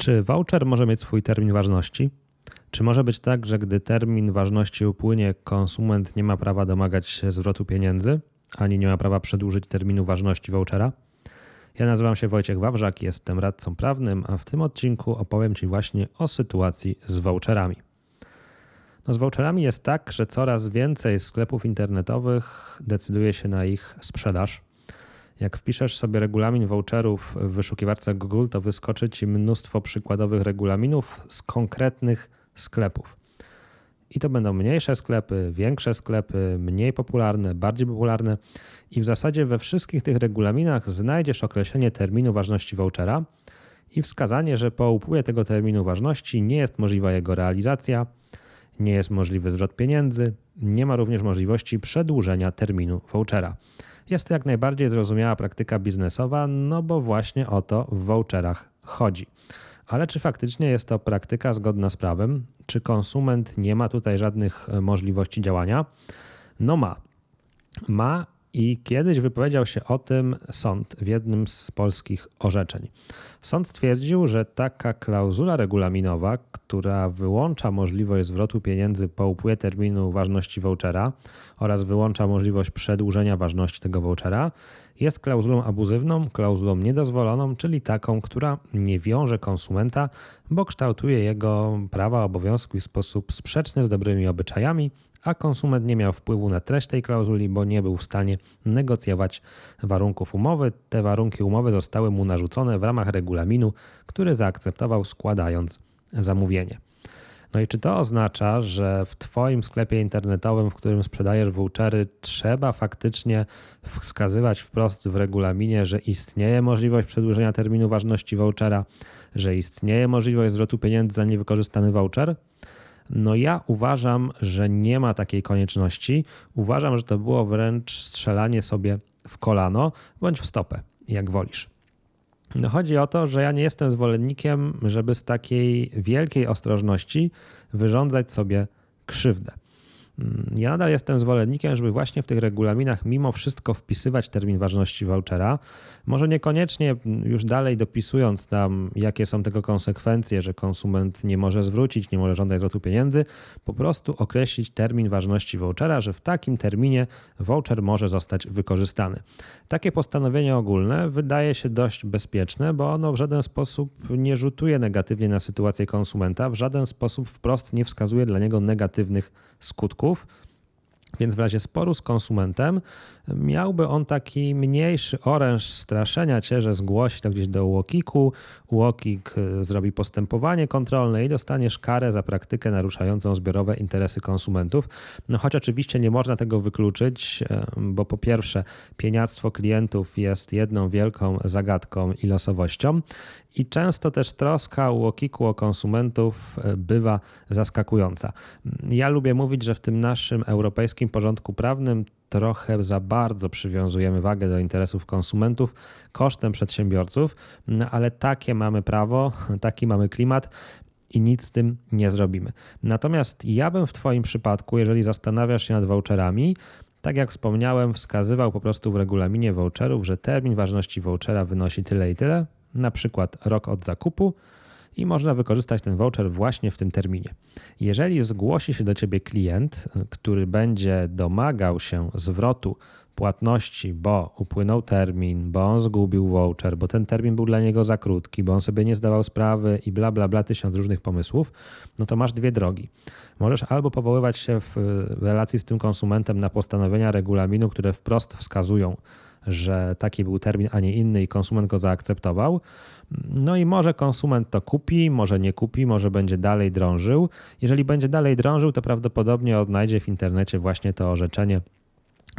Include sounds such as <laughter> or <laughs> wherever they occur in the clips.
Czy voucher może mieć swój termin ważności? Czy może być tak, że gdy termin ważności upłynie, konsument nie ma prawa domagać się zwrotu pieniędzy, ani nie ma prawa przedłużyć terminu ważności vouchera? Ja nazywam się Wojciech Wawrzak, jestem radcą prawnym, a w tym odcinku opowiem Ci właśnie o sytuacji z voucherami. No z voucherami jest tak, że coraz więcej sklepów internetowych decyduje się na ich sprzedaż. Jak wpiszesz sobie regulamin voucherów w wyszukiwarce Google, to wyskoczy ci mnóstwo przykładowych regulaminów z konkretnych sklepów. I to będą mniejsze sklepy, większe sklepy, mniej popularne, bardziej popularne. I w zasadzie we wszystkich tych regulaminach znajdziesz określenie terminu ważności vouchera i wskazanie, że po upływie tego terminu ważności nie jest możliwa jego realizacja, nie jest możliwy zwrot pieniędzy, nie ma również możliwości przedłużenia terminu vouchera. Jest to jak najbardziej zrozumiała praktyka biznesowa, no bo właśnie o to w voucherach chodzi. Ale czy faktycznie jest to praktyka zgodna z prawem? Czy konsument nie ma tutaj żadnych e, możliwości działania? No ma. Ma i kiedyś wypowiedział się o tym sąd w jednym z polskich orzeczeń. Sąd stwierdził, że taka klauzula regulaminowa, która wyłącza możliwość zwrotu pieniędzy po upływie terminu ważności vouchera oraz wyłącza możliwość przedłużenia ważności tego vouchera, jest klauzulą abuzywną, klauzulą niedozwoloną, czyli taką, która nie wiąże konsumenta, bo kształtuje jego prawa, obowiązki w sposób sprzeczny z dobrymi obyczajami a konsument nie miał wpływu na treść tej klauzuli, bo nie był w stanie negocjować warunków umowy. Te warunki umowy zostały mu narzucone w ramach regulaminu, który zaakceptował składając zamówienie. No i czy to oznacza, że w Twoim sklepie internetowym, w którym sprzedajesz vouchery, trzeba faktycznie wskazywać wprost w regulaminie, że istnieje możliwość przedłużenia terminu ważności vouchera, że istnieje możliwość zwrotu pieniędzy za niewykorzystany voucher? No ja uważam, że nie ma takiej konieczności. Uważam, że to było wręcz strzelanie sobie w kolano bądź w stopę, jak wolisz. No chodzi o to, że ja nie jestem zwolennikiem, żeby z takiej wielkiej ostrożności wyrządzać sobie krzywdę. Mm, ja nadal jestem zwolennikiem, żeby właśnie w tych regulaminach mimo wszystko wpisywać termin ważności vouchera. Może niekoniecznie już dalej dopisując tam, jakie są tego konsekwencje, że konsument nie może zwrócić, nie może żądać zwrotu pieniędzy, po prostu określić termin ważności vouchera, że w takim terminie voucher może zostać wykorzystany. Takie postanowienie ogólne wydaje się dość bezpieczne, bo ono w żaden sposób nie rzutuje negatywnie na sytuację konsumenta, w żaden sposób wprost nie wskazuje dla niego negatywnych skutków. Więc w razie sporu z konsumentem miałby on taki mniejszy oręż straszenia cię, że zgłosi to gdzieś do UOKiK-u, UOKiK y, zrobi postępowanie kontrolne i dostaniesz karę za praktykę naruszającą zbiorowe interesy konsumentów. No choć oczywiście nie można tego wykluczyć, y, bo po pierwsze pieniactwo klientów jest jedną wielką zagadką i losowością i często też troska UOKiK-u o konsumentów y, bywa zaskakująca. Ja lubię mówić, że w tym naszym europejskim porządku prawnym trochę za bardzo przywiązujemy wagę do interesów konsumentów kosztem przedsiębiorców, no ale takie mamy prawo, <laughs> taki mamy klimat i nic z tym nie zrobimy. Natomiast ja bym w Twoim przypadku, jeżeli zastanawiasz się nad voucherami, tak jak wspomniałem, wskazywał po prostu w regulaminie voucherów, że termin ważności vouchera wynosi tyle i tyle, na przykład rok od zakupu i można wykorzystać ten voucher właśnie w tym terminie. Jeżeli zgłosi się do ciebie klient, który będzie domagał się zwrotu płatności, bo upłynął termin, bo on zgubił voucher, bo ten termin był dla niego za krótki, bo on sobie nie zdawał sprawy i bla, bla, bla, tysiąc różnych pomysłów, no to masz dwie drogi. Możesz albo powoływać się w relacji z tym konsumentem na postanowienia regulaminu, które wprost wskazują, że taki był termin, a nie inny i konsument go zaakceptował. No i może konsument to kupi, może nie kupi, może będzie dalej drążył. Jeżeli będzie dalej drążył, to prawdopodobnie odnajdzie w internecie właśnie to orzeczenie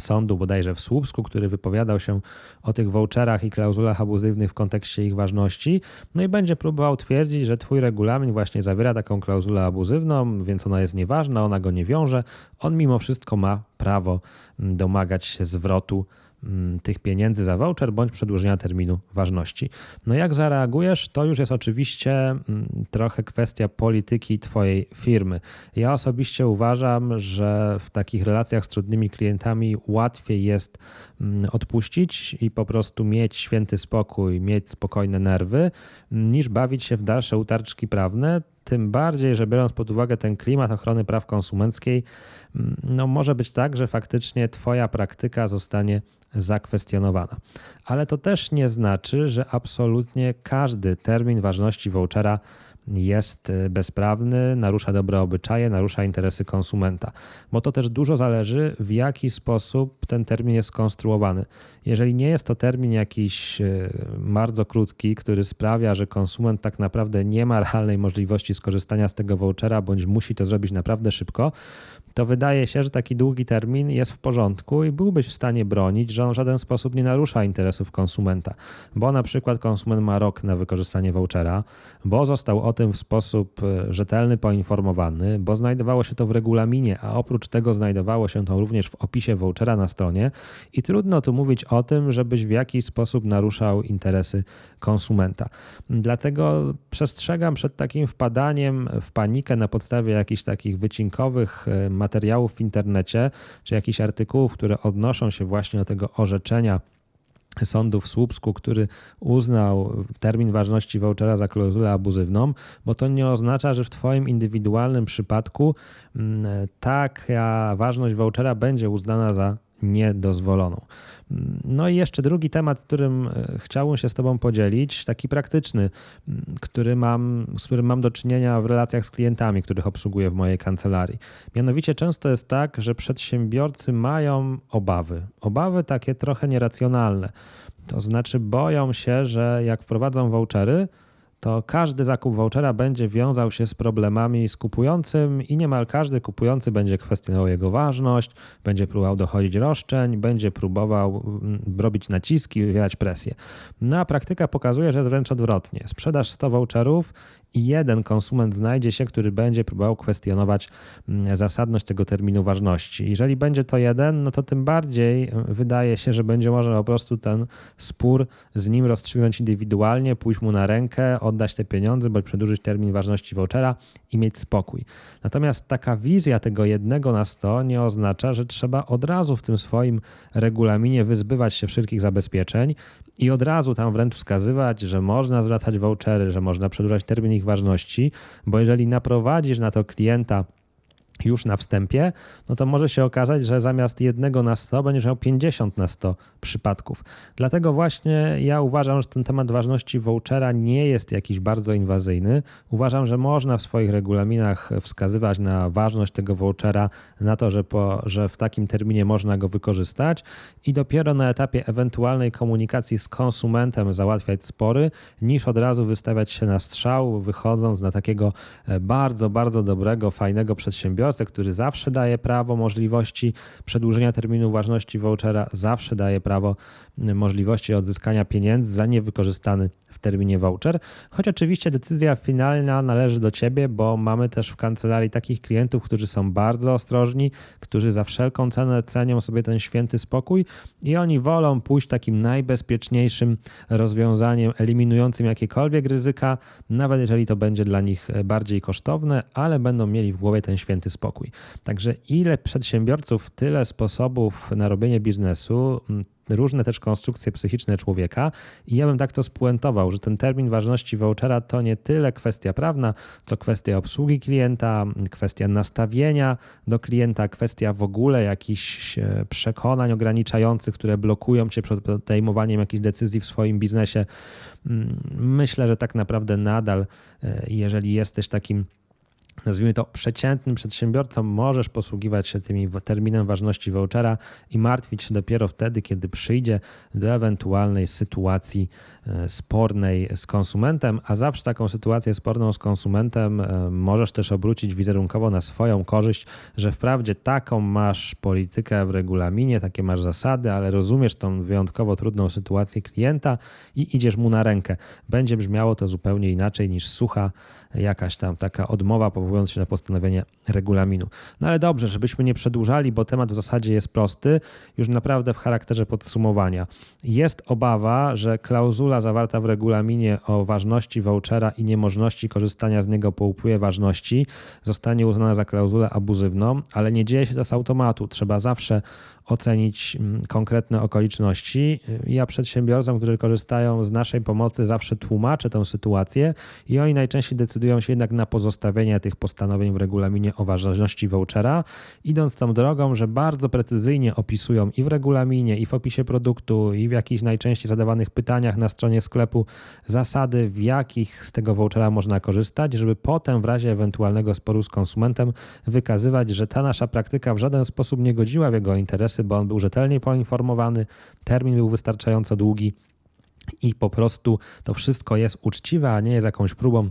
sądu bodajże w Słupsku, który wypowiadał się o tych voucherach i klauzulach abuzywnych w kontekście ich ważności, no i będzie próbował twierdzić, że twój regulamin właśnie zawiera taką klauzulę abuzywną, więc ona jest nieważna, ona go nie wiąże. On mimo wszystko ma prawo domagać się zwrotu tych pieniędzy za voucher bądź przedłużenia terminu ważności. No jak zareagujesz, to już jest oczywiście mm, trochę kwestia polityki Twojej firmy. Ja osobiście uważam, że w takich relacjach z trudnymi klientami łatwiej jest mm, odpuścić i po prostu mieć święty spokój, mieć spokojne nerwy, niż bawić się w dalsze utarczki prawne. Tym bardziej, że biorąc pod uwagę ten klimat ochrony praw konsumenckiej, mm, no może być tak, że faktycznie Twoja praktyka zostanie zakwestionowana. Ale to też nie znaczy, że absolutnie każdy termin ważności vouchera jest y, bezprawny, narusza dobre obyczaje, narusza interesy konsumenta, bo to też dużo zależy, w jaki sposób ten termin jest skonstruowany. Jeżeli nie jest to termin jakiś y, bardzo krótki, który sprawia, że konsument tak naprawdę nie ma <laughs> realnej możliwości skorzystania z tego vouchera, bądź musi to zrobić naprawdę szybko, to wydaje się, że taki długi termin jest w porządku i byłbyś w stanie bronić, że on w żaden sposób nie narusza interesów konsumenta, bo na przykład konsument ma rok na wykorzystanie vouchera, bo został o tym w sposób e, rzetelny poinformowany, bo znajdowało się to w regulaminie, a oprócz tego znajdowało się to również w opisie vouchera na stronie i trudno tu mówić o tym, żebyś w jakiś sposób naruszał interesy konsumenta. Dlatego przestrzegam przed takim wpadaniem w panikę na podstawie jakichś takich wycinkowych materiałów, materiałów w internecie, czy jakichś artykułów, które odnoszą się właśnie do tego orzeczenia sądu w Słupsku, który uznał termin ważności vouchera za klauzulę abuzywną, bo to nie oznacza, że w Twoim indywidualnym przypadku mm, taka ważność vouchera będzie uznana za niedozwoloną. No i jeszcze drugi temat, którym e, chciałbym się z Tobą podzielić, taki praktyczny, który mam, z którym mam do czynienia w relacjach z klientami, których obsługuję w mojej kancelarii. Mianowicie często jest tak, że przedsiębiorcy mają obawy, obawy takie trochę nieracjonalne. To znaczy boją się, że jak wprowadzą vouchery, to każdy zakup vouchera będzie wiązał się z problemami z kupującym i niemal każdy kupujący będzie kwestionował jego ważność, będzie próbował dochodzić roszczeń, będzie próbował mm, robić naciski, wywierać presję. No a praktyka pokazuje, że jest wręcz odwrotnie. Sprzedaż 100 voucherów jeden konsument znajdzie się, który będzie próbował kwestionować mm, zasadność tego terminu ważności. Jeżeli będzie to jeden, no to tym bardziej e, wydaje się, że będzie można po prostu ten spór z nim rozstrzygnąć indywidualnie, pójść mu na rękę, oddać te pieniądze, bądź przedłużyć termin ważności vouchera i mieć spokój. Natomiast taka wizja tego jednego na sto nie oznacza, że trzeba od razu w tym swoim regulaminie wyzbywać się wszelkich zabezpieczeń i od razu tam wręcz wskazywać, że można zwracać vouchery, że można przedłużać termin ich ważności, bo jeżeli naprowadzisz na to klienta już na wstępie, no to może się okazać, że zamiast jednego na 100 będziesz miał 50 na 100 przypadków. Dlatego właśnie ja uważam, że ten temat ważności vouchera nie jest jakiś bardzo inwazyjny. Uważam, że można w swoich regulaminach wskazywać na ważność tego vouchera, na to, że, po, że w takim terminie można go wykorzystać i dopiero na etapie ewentualnej komunikacji z konsumentem załatwiać spory, niż od razu wystawiać się na strzał, wychodząc na takiego e, bardzo, bardzo dobrego, fajnego przedsiębiorstwa przedsiębiorcę, który zawsze daje prawo możliwości przedłużenia terminu ważności vouchera, zawsze daje prawo możliwości odzyskania pieniędzy za niewykorzystany w terminie voucher. Choć oczywiście decyzja finalna należy do ciebie, bo mamy też w kancelarii takich klientów, którzy są bardzo ostrożni, którzy za wszelką cenę cenią sobie ten święty spokój i oni wolą pójść takim najbezpieczniejszym rozwiązaniem, eliminującym jakiekolwiek ryzyka, nawet jeżeli to będzie dla nich bardziej kosztowne, ale będą mieli w głowie ten święty spokój. Także ile przedsiębiorców, tyle sposobów na robienie biznesu różne też konstrukcje psychiczne człowieka i ja bym tak to spuentował, że ten termin ważności vouchera to nie tyle kwestia prawna, co kwestia obsługi klienta, kwestia nastawienia do klienta, kwestia w ogóle jakichś e, przekonań ograniczających, które blokują cię przed podejmowaniem jakichś decyzji w swoim biznesie. Myślę, że tak naprawdę nadal, e, jeżeli jesteś takim nazwijmy to przeciętnym przedsiębiorcą, możesz posługiwać się tymi terminem ważności vouchera i martwić się dopiero wtedy, kiedy przyjdzie do ewentualnej sytuacji e, spornej z konsumentem, a zawsze taką sytuację sporną z konsumentem e, możesz też obrócić wizerunkowo na swoją korzyść, że wprawdzie taką masz politykę w regulaminie, takie masz zasady, ale rozumiesz tą wyjątkowo trudną sytuację klienta i idziesz mu na rękę. Będzie brzmiało to zupełnie inaczej niż sucha jakaś tam taka odmowa powołania powołując się na postanowienie regulaminu. No ale dobrze, żebyśmy nie przedłużali, bo temat w zasadzie jest prosty, już naprawdę w charakterze podsumowania. Jest obawa, że klauzula zawarta w regulaminie o ważności vouchera i niemożności korzystania z niego po upływie ważności zostanie uznana za klauzulę abuzywną, ale nie dzieje się to z automatu. Trzeba zawsze ocenić mm, konkretne okoliczności. Ja przedsiębiorcom, którzy korzystają z naszej pomocy, zawsze tłumaczę tę sytuację i oni najczęściej decydują się jednak na pozostawienie tych postanowień w regulaminie o ważności vouchera, idąc tą drogą, że bardzo precyzyjnie opisują i w regulaminie, i w opisie produktu, i w jakichś najczęściej zadawanych pytaniach na stronie sklepu zasady, w jakich z tego vouchera można korzystać, żeby potem w razie ewentualnego sporu z konsumentem wykazywać, że ta nasza praktyka w żaden sposób nie godziła w jego interesy, bo on był rzetelnie poinformowany, termin był wystarczająco długi i po prostu to wszystko jest uczciwe, a nie jest jakąś próbą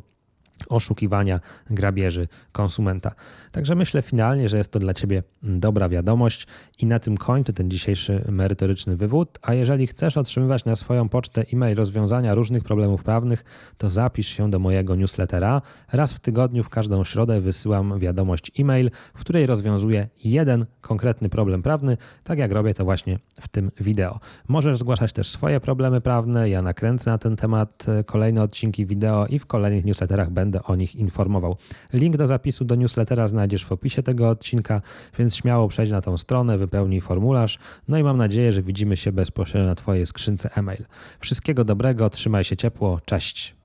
oszukiwania, grabieży konsumenta. Także myślę finalnie, że jest to dla Ciebie dobra wiadomość i na tym kończę ten dzisiejszy merytoryczny wywód. A jeżeli chcesz otrzymywać na swoją pocztę e-mail rozwiązania różnych problemów prawnych, to zapisz się do mojego newslettera. Raz w tygodniu, w każdą środę wysyłam wiadomość e-mail, w której rozwiązuję jeden konkretny problem prawny, tak jak robię to właśnie w tym wideo. Możesz zgłaszać też swoje problemy prawne, ja nakręcę na ten temat kolejne odcinki wideo i w kolejnych newsletterach będę będę o nich informował. Link do zapisu do newslettera znajdziesz w opisie tego odcinka, więc śmiało przejdź na tą stronę, wypełnij formularz. No i mam nadzieję, że widzimy się bezpośrednio na Twojej skrzynce e-mail. Wszystkiego dobrego, trzymaj się ciepło, cześć.